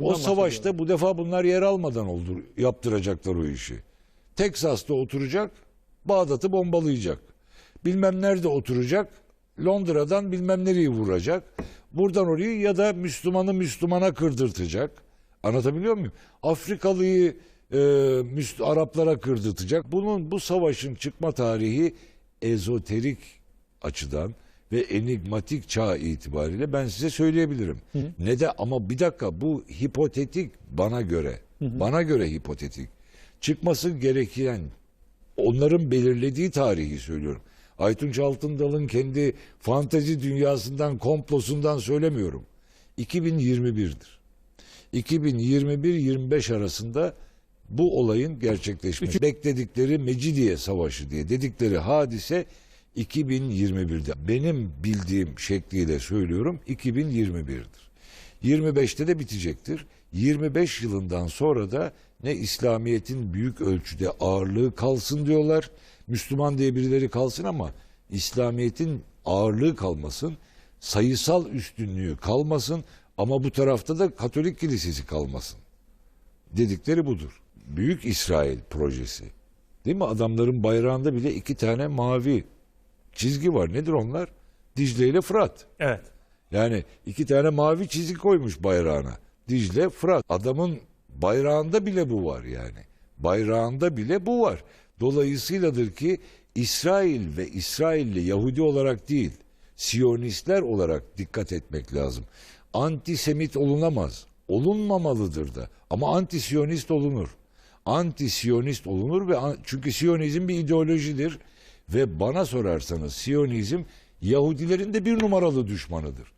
O savaşta bu defa bunlar yer almadan oldu yaptıracaklar o işi. Teksas'ta oturacak, Bağdat'ı bombalayacak. Bilmem nerede oturacak, Londra'dan bilmem nereyi vuracak. Buradan orayı ya da Müslümanı Müslümana kırdırtacak. Anlatabiliyor muyum? Afrikalıyı e, Müsl- Araplara kırdırtacak. Bunun bu savaşın çıkma tarihi ezoterik açıdan ve enigmatik çağ itibariyle ben size söyleyebilirim. Ne de ama bir dakika bu hipotetik bana göre. Bana göre hipotetik. Çıkması gereken onların belirlediği tarihi söylüyorum. Aytunç Altındal'ın kendi fantezi dünyasından, komplosundan söylemiyorum. 2021'dir. 2021-25 arasında bu olayın gerçekleşmesi. Bekledikleri Mecidiye Savaşı diye dedikleri hadise 2021'de. Benim bildiğim şekliyle söylüyorum 2021'dir. 25'te de bitecektir. 25 yılından sonra da ne İslamiyet'in büyük ölçüde ağırlığı kalsın diyorlar. Müslüman diye birileri kalsın ama İslamiyet'in ağırlığı kalmasın. Sayısal üstünlüğü kalmasın ama bu tarafta da Katolik kilisesi kalmasın. Dedikleri budur. Büyük İsrail projesi. Değil mi? Adamların bayrağında bile iki tane mavi çizgi var. Nedir onlar? Dicle ile Fırat. Evet. Yani iki tane mavi çizgi koymuş bayrağına. Dicle, Fırat. Adamın bayrağında bile bu var yani. Bayrağında bile bu var. Dolayısıyladır ki İsrail ve İsrailli Yahudi olarak değil, Siyonistler olarak dikkat etmek lazım. Antisemit olunamaz. Olunmamalıdır da. Ama anti-Siyonist olunur. Anti-Siyonist olunur ve çünkü Siyonizm bir ideolojidir ve bana sorarsanız Siyonizm Yahudilerin de bir numaralı düşmanıdır.